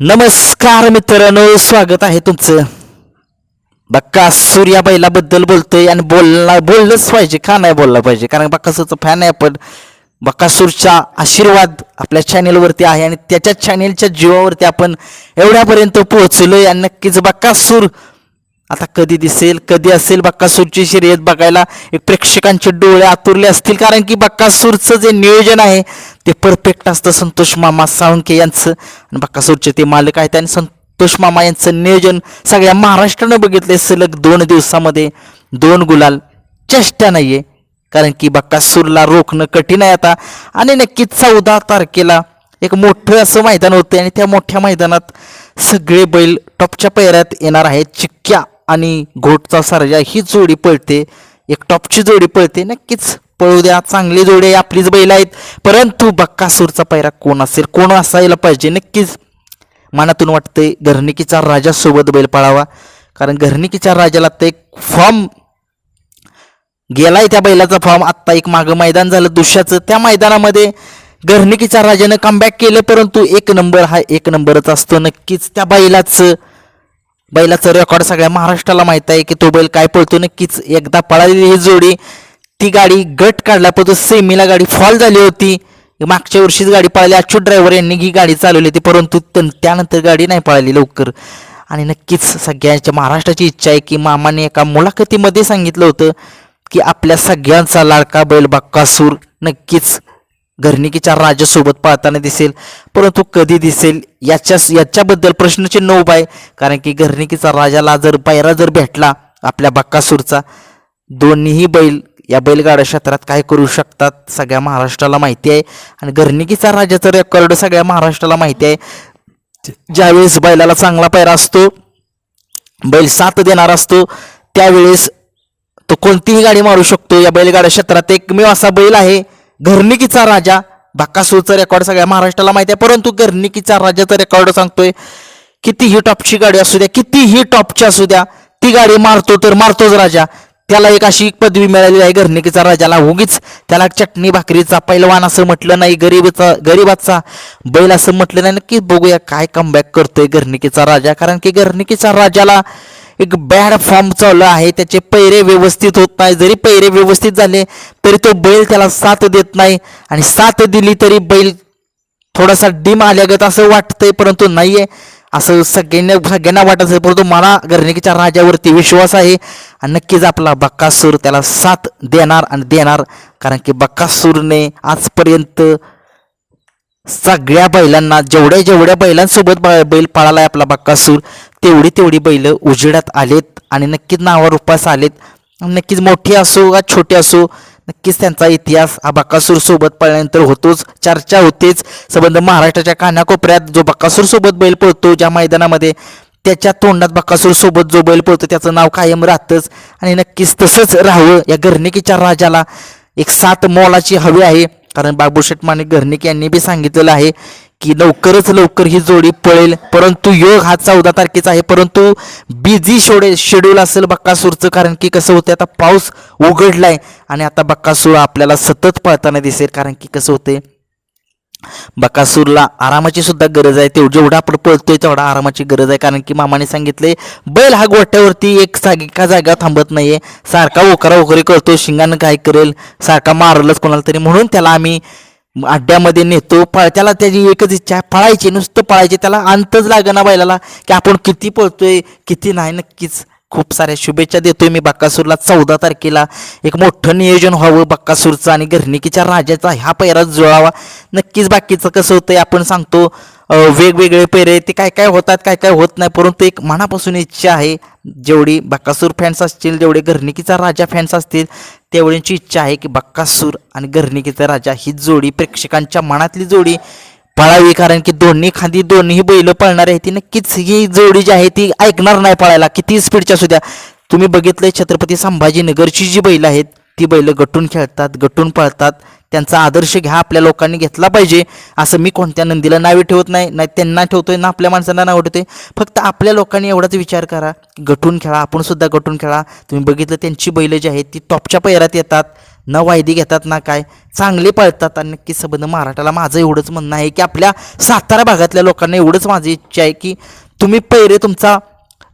नमस्कार मित्रांनो स्वागत आहे तुमचं. बक्का सूर्या बैलाबद्दल बोलतोय आणि बोलला बोललंच पाहिजे का नाही बोललं पाहिजे? कारण बक्कासूरचं फॅन आहे आपण. बक्कासूरचा आशीर्वाद आपल्या चॅनेलवरती आहे आणि त्याच्या चॅनेलच्या जीवावरती आपण एवढ्यापर्यंत पोहोचलोय. आणि नक्कीच बक्कासूर आता कधी दिसेल कधी असेल बक्कासूरची शर्यत बघायला. एक प्रेक्षकांचे डोळे आतुरले असतील कारण की बक्कासूरचं जे नियोजन आहे ते परफेक्ट असतं संतोष मामा साळुंके यांचं. आणि बक्कासूरचे ते मालक आहेत आणि संतोष मामा यांचं नियोजन सगळ्या महाराष्ट्रानं बघितले सलग दोन दिवसामध्ये. दोन गुलाल चेष्टा नाही आहे कारण की बक्कासूरला रोखणं कठीण आहे आता. आणि नक्कीच चौदा तारखेला एक मोठं असं मैदान होतं आणि त्या मोठ्या मैदानात सगळे बैल टॉपच्या पैऱ्यात येणार आहेत. चिक्क्या आणि घोटचा सर्जा ही जोडी पळते. एक टॉपची जोडी पळते. नक्कीच पळू द्या. चांगली जोडी आहे. आपलीच बैल आहेत. परंतु बक्कासूरचा पैरा कोण असेल? कोण असायला पाहिजे? नक्कीच मनातून वाटते घरणिकीचा राजासोबत बैल पळावा. कारण घरणिकीच्या राजाला ते एक फॉर्म गेलाय त्या बैलाचा फॉर्म आत्ता एक मागं मैदान झालं दुसऱ्याचं. त्या मैदानामध्ये घरणिकीच्या राजानं कमबॅक केलं. परंतु एक नंबर हा एक नंबरच असतो. नक्कीच त्या बैलाचं बैलाचं रेकॉर्ड सगळ्या महाराष्ट्राला माहीत आहे की तो बैल काय पळतो नक्कीच एकदा पळालेली ही जोडी ती गाडी गट काढला पळतो सेमीला गाडी फॉल झाली होती. मागच्या वर्षीच गाडी पळाली अच्युत ड्रायव्हर यांनी ही गाडी चालवली होती परंतु त्यानंतर गाडी नाही पळाली लवकर. आणि नक्कीच सगळ्यांच्या महाराष्ट्राची इच्छा आहे की मामाने एका मुलाखतीमध्ये सांगितलं होतं की आपल्या सगळ्यांचा लाडका बैल बक्कासूर नक्कीच घरणिकीच्या राजासोबत पाळताना दिसेल परंतु कधी दिसेल याच्या याच्याबद्दल प्रश्नचिन्ह उभा आहे. कारण की घरणिकीचा राजाला जर पायरा जर भेटला आपल्या बक्कासूरचा दोन्हीही बैल या बैलगाड्या क्षेत्रात काय करू शकतात सगळ्या महाराष्ट्राला माहिती आहे. आणि घरणिकीचा राजाचा रेकॉर्ड सगळ्या महाराष्ट्राला माहिती आहे. ज्यावेळेस बैलाला चांगला पायरा असतो बैल साथ देणार असतो त्यावेळेस तो कोणतीही गाडी मारू शकतो. या बैलगाड्या क्षेत्रात एकमेव असा बैल आहे. घरणिकीचा राजा बाकासूरचा रेकॉर्ड सगळ्या महाराष्ट्राला माहिती आहे. परंतु घरणिकीचा राजाचा रेकॉर्ड सांगतोय कितीही टॉपची गाडी असू द्या कितीही टॉपची असू द्या ती गाडी मारतो तर मारतोच राजा. त्याला एक अशी एक पदवी मिळालेली आहे घरणिकीचा राजाला. उगीच त्याला चटणी भाकरीचा पैलवान असं म्हटलं नाही गरीबचा गरीबाचा बैल असं म्हटलं नाही. की बघूया काय कमबॅक करतोय घरणिकीचा राजा. कारण की घरणिकीचा राजाला एक बॅड फॉर्म चालू आहे. त्याचे पैरे व्यवस्थित होत नाही जरी पैरे व्यवस्थित झाले तरी तो बैल त्याला साथ देत नाही. आणि साथ दिली तरी बैल थोडासा डिम आल्यागत असं वाटतंय परंतु नाहीये. असं सगळ्यांना सगळ्यांना वाटत असेल परंतु मला गर्णिकीच्या राजावरती विश्वास आहे. आणि नक्कीच आपला बक्कासूर त्याला साथ देणार आणि देणार. कारण की बक्कासूरने आजपर्यंत सगळ्या बैलांना जेवढ्या जेवढ्या बैलांसोबत बैल पाळाला आहे आपला बक्कासूर तेवढी तेवढी बैल उजेडात आलेत आणि नक्कीच नावावर उपास आलेत. नक्कीच मोठी असो का छोटी असो नक्कीच त्यांचा इतिहास हा बकासूर सोबत पळल्यानंतर होतोच चर्चा होतेच. संबंध महाराष्ट्राच्या कानाकोपऱ्यात जो बकासूर सोबत बैल पळतो ज्या मैदानामध्ये त्याच्या तोंडात बकासूर सोबत जो बैल पळतो त्याचं नाव कायम राहतंच. आणि नक्कीच तसंच राहावं या गर्णिकीच्या राजाला एक सात मोलाची हवी आहे. कारण बाबूशेठ माने घरणिक यांनी बी सांगितलेलं आहे की लवकरच लवकर ही जोडी पळेल. परंतु योग हा चौदा तारखेचा आहे. परंतु बिझी शोडे शेड्यूल असेल बक्कासूरचं. कारण की कसं होतं आता पाऊस उघडलाय आणि आता बक्कासूर आपल्याला सतत पळताना दिसेल. कारण की कसं होते बकासूरला आरामाची सुद्धा गरज आहे. तेवढं जेवढा आपण पळतोय तेवढा आरामाची गरज आहे. कारण की मामाने सांगितले बैल हा गोट्यावरती एक जागी एका जागा थांबत नाहीये. सारखा ओकरा ओकरी करतो शिंगानं काय करेल. सारखा मारलंच कोणाला तरी. म्हणून त्याला आम्ही अड्ड्यामध्ये नेतो पळ त्याला त्याची एकच इच्छा पळायची नुसतं पळायची त्याला अंतच लागना बैलाला की आपण किती पळतोय किती नाही नक्कीच. खूप साऱ्या शुभेच्छा देतोय मी बक्कासूरला चौदा तारखेला एक मोठं नियोजन व्हावं बक्कासूरचं आणि घरणिकीच्या राजाचा ह्या पैरा जुळावा. नक्कीच बाकीचं कसं होतंय आपण सांगतो वेगवेगळे पैरे ते काय काय होतात काय काय होत नाही परंतु एक मनापासून इच्छा आहे जेवढी बक्कासूर फॅन्स असतील जेवढे घरणिकीचा राजा फॅन्स असतील तेवढ्यांची इच्छा आहे की बक्कासूर आणि घरणिकीचा राजा ही जोडी प्रेक्षकांच्या मनातली जोडी पळावी कारण की दोन्ही खांदी दोन्ही बैल पळणार आहे ती नक्कीच ही जोडी जी आहे ती ऐकणार नाही पळायला. किती स्पीडच्या सुद्धा तुम्ही बघितलंय छत्रपती संभाजीनगरची जी बैल आहेत ती बैल गटून खेळतात गटून पळतात. त्यांचा आदर्श घ्या आपल्या लोकांनी घेतला पाहिजे. असं मी कोणत्या नंदीला नावे ठेवत नाही नाही त्यांना ठेवतोय ना आपल्या माणसांना नाव ठेवतोय. फक्त आपल्या लोकांनी एवढाच विचार करा. गटून खेळा आपण सुद्धा गटून खेळा. तुम्ही बघितलं त्यांची बैलं जी आहेत ती टॉपच्या पैरात येतात. न वायदी घेतात ना काय. चांगले पळतात आणि नक्की सबंध महाराष्ट्राला माझं एवढंच म्हणणं आहे की आपल्या सातारा भागातल्या लोकांना एवढंच माझी इच्छा आहे की तुम्ही पैरे तुमचा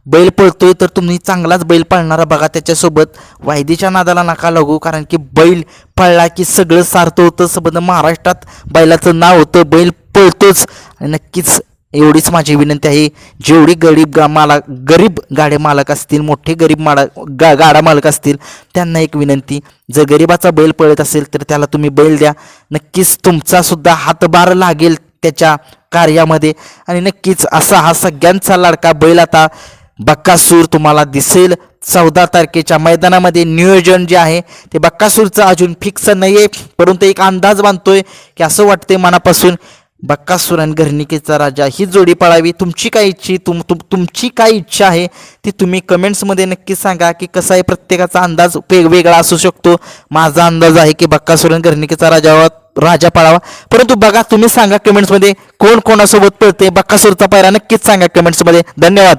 बैल पळतोय तर तुम्ही चांगलाच बैल पळणारा बघा त्याच्यासोबत. वायदीच्या नादाला नका लागू कारण की बैल पळला की सगळं सार्थ होतं सबंध महाराष्ट्रात बैलाचं नाव होतं बैल पळतोच. आणि नक्कीच एवढीच माझी विनंती आहे. जेवढी गरीब गा माला गरीब गाडे मालक असतील मोठे गरीब माडा गा गाडा मालक असतील त्यांना एक विनंती. जर गरिबाचा बैल पळत असेल तर त्याला तुम्ही बैल द्या. नक्कीच तुमचासुद्धा हातभार लागेल त्याच्या कार्यामध्ये. आणि नक्कीच असा हा सगळ्यांचा लाडका बैल आता बक्कासूर तुम्हाला दिसेल. चौदा तारखेच्या मैदानामध्ये नियोजन जे आहे ते बक्कासूरचं अजून फिक्स नाही आहे परंतु एक अंदाज बांधतोय की असं वाटतंय मनापासून बक्कासूर आणि घरणिकेचा राजा ही जोडी पळावी. तुमची काय इच्छी तुम तुम तुमची काय इच्छा आहे? ती तुम्ही कमेंट्समध्ये नक्की सांगा की कसा आहे प्रत्येकाचा अंदाज वेगवेगळा असू शकतो. माझा अंदाज आहे की बक्कासूर आणि घरणिकेचा राजा राजा पळावा. परंतु बघा तुम्ही सांगा कमेंट्समध्ये कोण कोणासोबत पळते बक्कासूरचा पायरा नक्कीच सांगा कमेंट्समध्ये. धन्यवाद.